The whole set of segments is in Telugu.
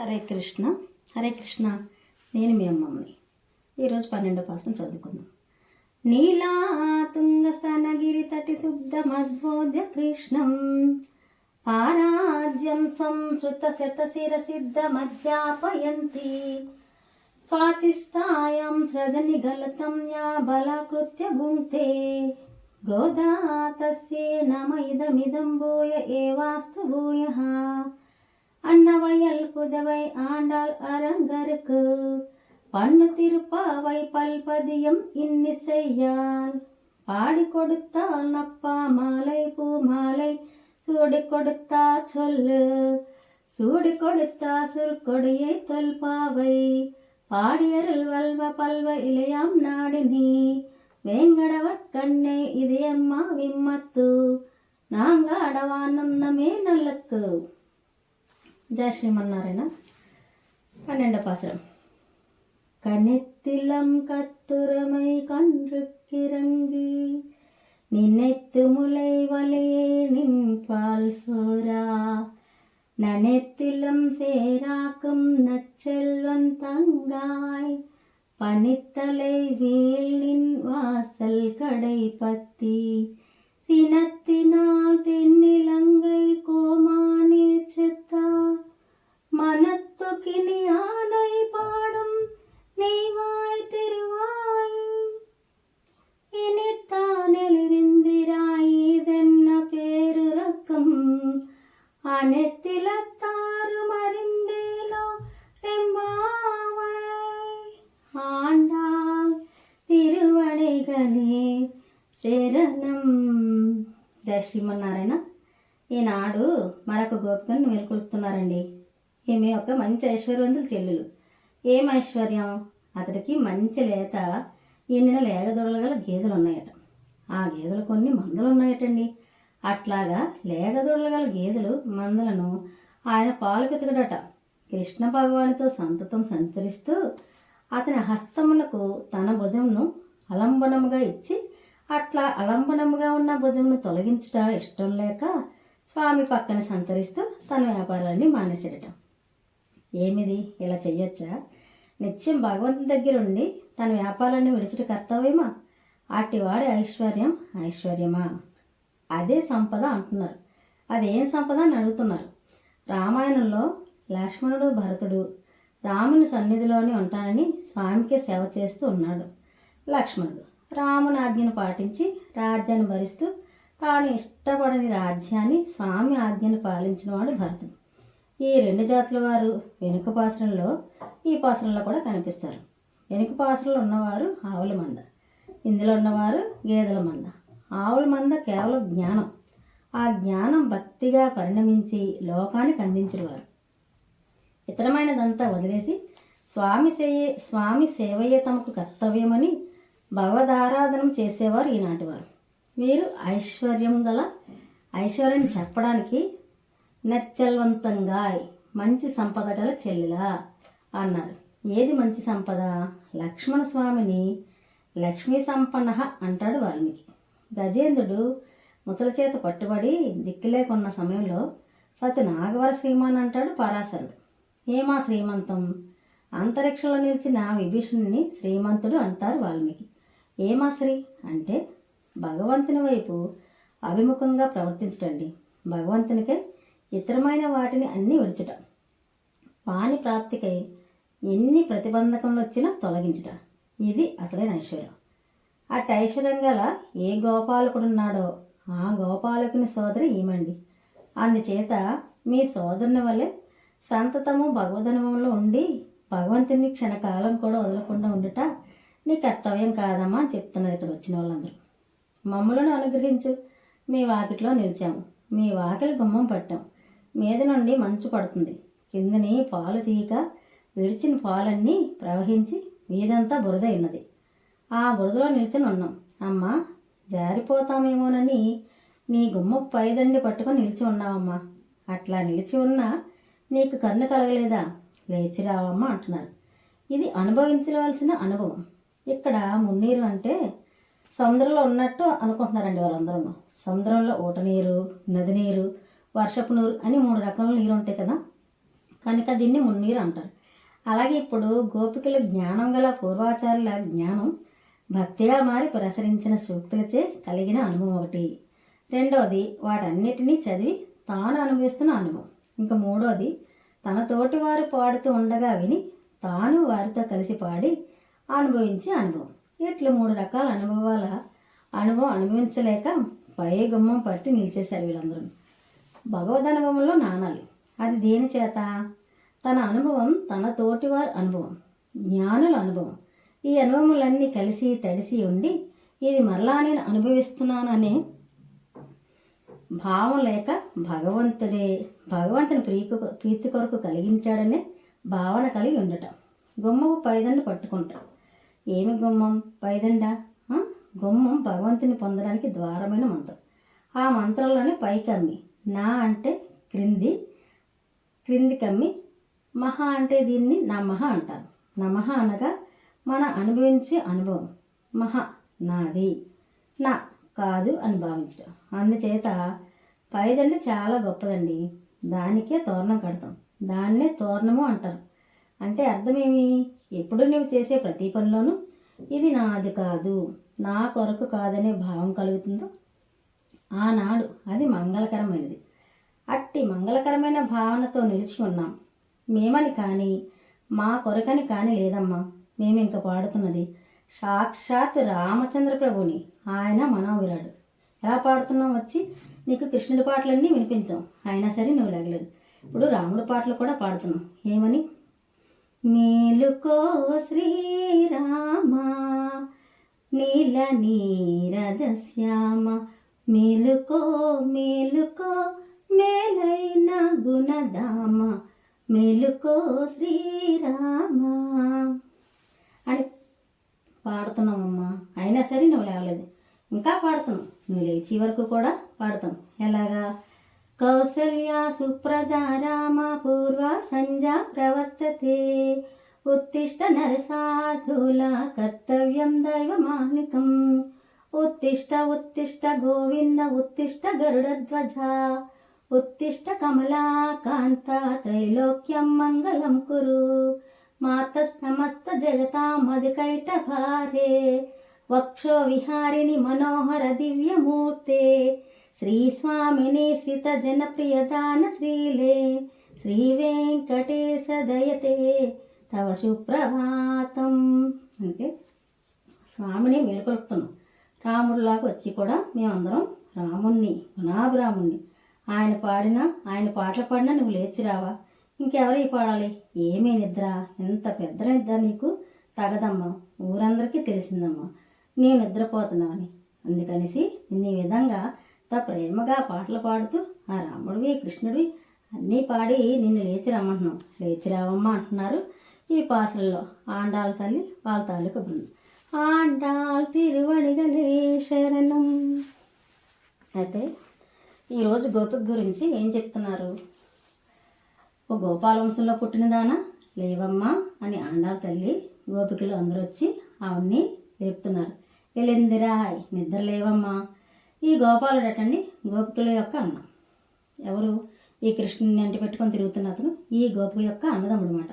హరే కృష్ణ హరే కృష్ణ నేను మీ అమ్మమ్మని. ఈరోజు పన్నెండో పాసం చదువుకుందాం. నీలా తుంగస్తనగిరి తటి శుద్ధ మద్బోధ్య కృష్ణం. పారాజ్యం సంసృత శత శిర సిద్ధ మధ్యాపయంతి. స్వాచిష్టాయాం సృజని గలతం యా బలాకృత్య భుంక్తే గోదా తస్యే నమ ఇదమిదం భూయ ఏవాస్తు భూయః. அன்னவயல் புதவை ஆண்டாள் அரங்கருக்கு. பண்ணு திருப்பாவை பல்பதியம் இன்னிசையால். பாடி கொடுத்தால் நப்பா மாலை பூ மாலை சூடி கொடுத்தா சொல்லு. சூடி கொடுத்தா சுருக்கொடியை தொல்பாவை பாடியருள் வல்வ பல்வ இளையாம் நாடினி. வேங்கடவ கண்ணே இதயம்மா விம்மத்து நாங்க அடவான் உன்னமே நல்லக்கு. జయ శ్రీమన్నారాయణ பன்னெண்டு பாசுரம் கணித்திலம் கத்துரமை கன்றுக்கிறங்கு நினைத்து முளை வலையே நின் பால் சோரா நனைத்திலம் சேராக்கும் நச்செல்வன் தங்காய் பனித்தலை வீல் நின் வாசல் கடை பத்தி சினத்தினால் தென்னிலங்கை கோமானே செத்தா. மனத்து கிணியானை பாடும் நெய்வாய் திருவாய். இனித்தானிலிருந்திராய் இதென்ன பேருறக்கம்? அனைத்திலத்தான் శ్రీమన్నారాయణ. ఈనాడు మరొక గోపికను మేల్కొల్పుతున్నారండి. ఈమె ఒక మంచి ఐశ్వర్యవంతుల చెల్లెలు. ఏం ఐశ్వర్యం? అతడికి మంచి లేత ఎన్నిన లేగదొడలగల గేదెలు ఉన్నాయట ఆ గేదెలు కొన్ని మందులు ఉన్నాయటండి అట్లాగా లేగదొడలగల గేదెలు మందులను ఆయన పాలు పెతకడట. కృష్ణ భగవానితో సంతతం సంచరిస్తూ అతని హస్తమునకు తన భుజంను అలంబనముగా ఇచ్చి అట్లా అలంబనముగా ఉన్న భుజంను తొలగించుట ఇష్టం లేక స్వామి పక్కన సంచరిస్తూ తన వ్యాపారాన్ని మానేసేయటం ఏమిది? ఇలా చెయ్యొచ్చా? నిత్యం భగవంతుని దగ్గర ఉండి తన వ్యాపారాన్ని విడిచుట కర్తవ్యమా? అట్టివాడి ఐశ్వర్యం ఐశ్వర్యమా? అదే సంపద అంటున్నారు. అదేం సంపద అని అడుగుతున్నారు. రామాయణంలో లక్ష్మణుడు భరతుడు రాముని సన్నిధిలోనే ఉంటానని స్వామికి సేవ చేస్తూ ఉన్నాడు లక్ష్మణుడు. రాముని ఆజ్ఞను పాటించి రాజ్యాన్ని భరిస్తూ తాను ఇష్టపడని రాజ్యాన్ని స్వామి ఆజ్ఞను పాలించినవాడు భరతుడు. ఈ రెండు జాతుల వారు వెనుక పాసరంలో ఈ పాసరంలో కూడా కనిపిస్తారు. వెనుక పాసరంలో ఉన్నవారు ఆవుల మంద. ఇందులో ఉన్నవారు గేదెల మంద. ఆవుల మంద కేవలం జ్ఞానం. ఆ జ్ఞానం భక్తిగా పరిణమించి లోకానికి అందించేవారు ఇతరమైనదంతా వదిలేసి స్వామి సేయ స్వామి సేవయే తమకు కర్తవ్యమని భగవదారాధనం చేసేవారు ఈనాటివారు వీరు. ఐశ్వర్యం గల ఐశ్వర్యం చెప్పడానికి నచ్చల్వంతంగా మంచి సంపద గల చెల్లెలా అన్నారు. ఏది మంచి సంపద? లక్ష్మణ స్వామిని లక్ష్మీ సంపన్న అంటాడు వాల్మీకి. గజేంద్రుడు ముసలి చేత పట్టుబడి దిక్కులేకున్న సమయంలో సతి నాగవర శ్రీమాన్ అంటాడు పరాశరుడు. ఏమా శ్రీమంతం? అంతరిక్షంలో నిలిచిన విభీషణుని శ్రీమంతుడు అంటారు వాల్మీకి. ఏమాశ్రీ అంటే భగవంతుని వైపు అభిముఖంగా ప్రవర్తించటండి. భగవంతునికే ఇతరమైన వాటిని అన్నీ విడిచట. పాని ప్రాప్తికై ఎన్ని ప్రతిబంధకములు వచ్చినా తొలగించట. ఇది అసలైన ఐశ్వర్యం. అటు ఐశ్వర్యం గల ఏ గోపాలకుడున్నాడో ఆ గోపాలకుని సోదరి ఈమండి. అందుచేత మీ సోదరుని వలె సంతతము భగవదనుభవంలో ఉండి భగవంతుని క్షణకాలం కూడా వదలకుండా ఉండుట నీ కర్తవ్యం కాదమ్మా అని చెప్తున్నారు ఇక్కడ వచ్చిన వాళ్ళందరూ. మమ్మలను అనుగ్రహించు. మీ వాకిట్లో నిలిచాము. మీ వాకిలి గుమ్మం పట్టాం. మీద నుండి మంచు పడుతుంది. కిందని పాలు తీయక విడిచిన పాలన్నీ ప్రవహించి మీదంతా బురద ఉన్నది. ఆ బురదలో నిల్చుని ఉన్నాం. అమ్మా జారిపోతామేమోనని నీ గుమ్మ పైదండి పట్టుకొని నిలిచి ఉన్నావమ్మా. అట్లా నిలిచి ఉన్నా నీకు కన్ను కలగలేదా? లేచి రావమ్మా అంటున్నారు. ఇది అనుభవించవలసిన అనుభవం. ఇక్కడ మున్నీరు అంటే సముద్రంలో ఉన్నట్టు అనుకుంటున్నారండి వాళ్ళందరూ సముద్రంలో ఊట నీరు నది నీరు వర్షపు నీరు అని మూడు రకాల నీరు ఉంటాయి కదా. కనుక దీన్ని మున్నీరు అంటారు. అలాగే ఇప్పుడు గోపికలు జ్ఞానం గల పూర్వాచారుల జ్ఞానం భక్తిగా మారి ప్రసరించిన సూక్తులచే కలిగిన అనుభవం ఒకటి. రెండవది వాటన్నిటినీ చదివి తాను అనుభవిస్తున్న అనుభవం. ఇంకా మూడోది తన తోటి వారు పాడుతూ ఉండగా విని తాను వారితో కలిసి పాడి అనుభవించే అనుభవం. ఇట్లా మూడు రకాల అనుభవాల అనుభవం అనుభవించలేక పై గుమ్మం పట్టి నిలిచేశారు వీళ్ళందరూ. భగవద్ అనుభవంలో నానాలి అది దేని చేత? తన అనుభవం తన తోటివారి అనుభవం జ్ఞానుల అనుభవం. ఈ అనుభవములన్నీ కలిసి తడిసి ఉండి ఇది మరలా నేను అనుభవిస్తున్నాననే భావం లేక భగవంతుడే భగవంతుని ప్రీకు ప్రీతి కొరకు కలిగించాడనే భావన కలిగి ఉండటం. గుమ్మపు పైదన్ను పట్టుకుంటాం. ఏమి గుమ్మం? పైదండ? గుమ్మం భగవంతుని పొందడానికి ద్వారమైన మంత్రం. ఆ మంత్రంలోనే పైకమ్మి. నా అంటే క్రింది క్రింది కమ్మి మహా అంటే దీన్ని నమహ అంటారు. నమహ అనగా మన అనుభవించే అనుభవం. మహా నాది. నా కాదు అని భావించడం అందుచేత పైదండి చాలా గొప్పదండి. దానికే తోరణం కడతాం. దాన్నే తోరణము అంటారు. అంటే అర్థమేమి? ఎప్పుడు నువ్వు చేసే ప్రతి పనిలోనూ ఇది నాది కాదు నా కొరకు కాదనే భావం కలుగుతుందో? ఆనాడు అది మంగళకరమైనది. అట్టి మంగళకరమైన భావనతో నిలిచి ఉన్నాం. మేమని కానీ మా కొరకని కానీ లేదమ్మా. మేము ఇంకా పాడుతున్నది సాక్షాత్ రామచంద్ర ప్రభుని. ఆయన మనోవిరాడు. ఎలా పాడుతున్నాం వచ్చి నీకు కృష్ణుడి పాటలన్నీ వినిపించాం. అయినా సరే నువ్వు లేగలేదు. ఇప్పుడు రాముడి పాటలు కూడా పాడుతున్నాం. ఏమని? మేలుకో శ్రీరామ నీల నీరద శ్యామ మేలుకో మేలుకో మేలైన గుణధామ. మేలుకో శ్రీరామ. అని పాడుతున్నామమ్మా. అయినా సరే నువ్వు లేవలేదు. ఇంకా పాడుతాం నువ్వు లేచి వరకు కూడా పాడుతాం. ఎలాగా? కౌసల్య సుప్రజారామ సంధ్యా ప్రవర్తతే. ఉత్తిష్ట నరసాధుల కర్తవ్యం దైవమానికం ఉత్తిష్ట ఉత్తిష్ట గోవింద ఉత్తిష్ట గరుడధ్వజ. ఉత్తిష్ట కమలాకాంత త్రైలోక్యం మంగళం కురు. మాత సమస్త జగతామధికైట భారే. వక్షో విహారిణి మనోహర దివ్యమూర్తే. శ్రీస్వామిని సిత జనప్రియదాన శ్రీలే. శ్రీ వెంకటేశ దయతే తవ సుప్రభాతం. అంటే స్వామిని మేలుకొలుపుతున్నాం. రాముడిలాగా వచ్చి కూడా మేమందరం రాముణ్ణి గుణాభిరాముణ్ణి. ఆయన పాడిన ఆయన పాటలు పాడినా నువ్వు లేచి రావా. ఇంకెవరికి పాడాలి? ఏమీ నిద్ర. ఎంత పెద్ద నిద్ర నీకు? తగదమ్మా. ఊరందరికీ తెలిసిందమ్మా. నేను నిద్రపోతున్నావని అందుకనేసి నీ ఈ విధంగా త ప్రేమగా పాటలు పాడుతూ ఆ రాముడివి కృష్ణుడివి అన్నీ పాడి నిన్ను లేచి రమ్మంటున్నాం. లేచి రావమ్మా అంటున్నారు ఈ పాసలలో. ఆండాల తల్లి వాళ్ళ తాలూకు బృందం. ఆండాల్ తిరువణిగలే శరణం. అయితే ఈరోజు గోపిక గురించి ఏం చెప్తున్నారు? ఓ గోపాల వంశంలో పుట్టినదానా? లేవమ్మా అని ఆండాల తల్లి గోపికలు అందరూ వచ్చి ఆవిడ్ని లేపుతున్నారు. వెళ్ళిందిరా నిద్ర లేవమ్మా. ఈ గోపాలుడటండి గోపికల యొక్క అన్న ఎవరు? ఈ కృష్ణుని అంటి పెట్టుకొని తిరుగుతున్న అతను ఈ గోపు యొక్క అన్నదమ్ముడు అనమాట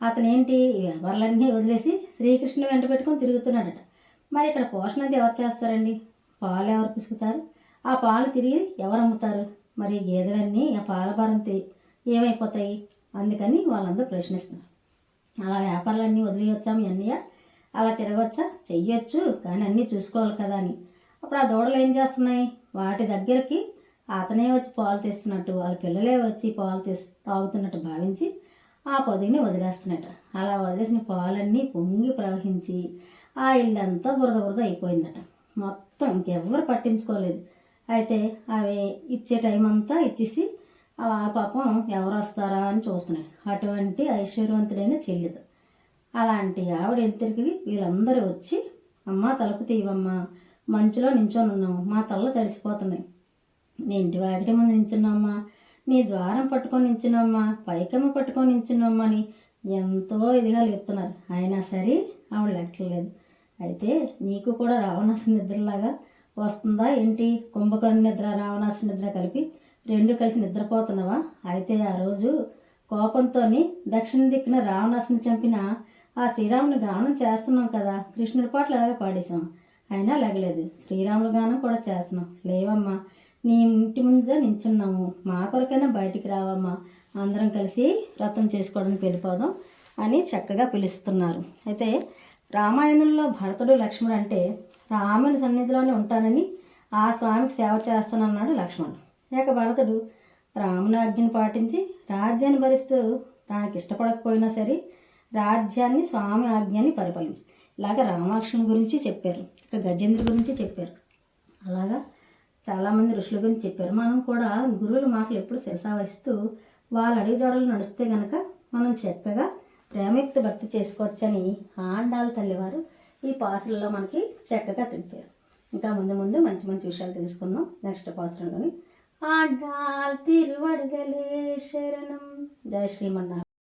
అతను ఏంటి వ్యాపారాలన్నీ వదిలేసి శ్రీకృష్ణుని వెంట పెట్టుకొని తిరుగుతున్నాడట. మరి ఇక్కడ పోషణ అది ఎవరు చేస్తారండి? పాలు ఎవరు పిసుకుతారు? ఆ పాలు తిరిగి ఎవరు అమ్ముతారు? మరి గేదెలన్నీ ఆ పాల భారం ఏమైపోతాయి? అందుకని వాళ్ళందరూ ప్రశ్నిస్తున్నారు. అలా వ్యాపారాలన్నీ వదిలేయొచ్చా మీ అన్నయ్య? అలా తిరగవచ్చా చెయ్యొచ్చు కానీ అన్నీ చూసుకోవాలి కదా అని. అప్పుడు ఆ దూడలు ఏం చేస్తున్నాయి? వాటి దగ్గరికి అతనే వచ్చి పాలు తీస్తున్నట్టు వాళ్ళ పిల్లలే వచ్చి పాలు తీసి తాగుతున్నట్టు భావించి ఆ పొదిగిని వదిలేస్తున్నట్టు అలా వదిలేసిన పాలన్నీ పొంగి ప్రవహించి ఆ ఇల్లంతా బురద బురద అయిపోయిందట. మొత్తం ఇంకెవ్వరు పట్టించుకోలేదు. అయితే అవి ఇచ్చే టైం అంతా ఇచ్చేసి అలా పాపం ఎవరు వస్తారా అని చూస్తున్నాయి. అటువంటి ఐశ్వర్యవంతుడైన చెల్లెదు. అలాంటి ఆవిడ ఎంతరికి వీళ్ళందరూ వచ్చి అమ్మ తలుపు తీయవమ్మా మంచులో నించొని ఉన్నాము మా తల్ల తడిసిపోతున్నాయి. నీ ఇంటి వాకిటి ముందు నించున్నామ్మా. నీ ద్వారం పట్టుకొని నించున్నామ్మా. పైకమ్మ పట్టుకొని నించున్నామ్మా అని ఎంతో ఇదిగా లేపుతున్నారు అయినా సరే ఆవిడ లెక్కలేదు అయితే నీకు కూడా రావణాసు నిద్రలాగా వస్తుందా ఏంటి? కుంభకర్ణ నిద్ర రావణాసు నిద్ర కలిపి రెండు కలిసి నిద్రపోతున్నావా? అయితే ఆ రోజు కోపంతో దక్షిణ దిక్కున రావణాసుని చంపిన ఆ శ్రీరాముని గానం చేస్తున్నాం కదా. కృష్ణుడి పాటలు అలాగే పాడేశాం. అయినా లెగలేదు. శ్రీరాముడు గానం కూడా చేస్తున్నాం. లేవమ్మా. నీ ఇంటి ముందు నించున్నాము. మా కొరకైనా బయటికి రావమ్మా. అందరం కలిసి వ్రతం చేసుకోవడానికి వెళ్ళిపోదాం అని చక్కగా పిలుస్తున్నారు. అయితే రామాయణంలో భరతుడు లక్ష్మణుడు అంటే రాముని సన్నిధిలోనే ఉంటానని ఆ స్వామికి సేవ చేస్తానన్నాడు లక్ష్మణుడు. ఇక భరతుడు రాముని ఆజ్ఞను పాటించి రాజ్యాన్ని భరిస్తూ తనకి ఇష్టపడకపోయినా సరే రాజ్యాన్ని స్వామి ఆజ్ఞని పరిపాలించు ఇలాగ రామాక్షణ గురించి చెప్పారు. ఇక గజేంద్ర గురించి చెప్పారు. అలాగా చాలామంది ఋషుల గురించి చెప్పారు. మనం కూడా గురువుల మాటలు ఎప్పుడు శిరసావహిస్తూ వాళ్ళ అడిగి జోడలు నడిస్తే గనక మనం చక్కగా ప్రేమయుక్త భక్తి చేసుకోవచ్చని ఆండాల తల్లివారు ఈ పాసులలో మనకి చక్కగా తెలిపారు. ఇంకా ముందు ముందు మంచి మంచి విషయాలు తెలుసుకుందాం. నెక్స్ట్ పాసులలోని ఆండాల్ తిరువడగలే శరణం. జయ శ్రీమన్నారాయణ.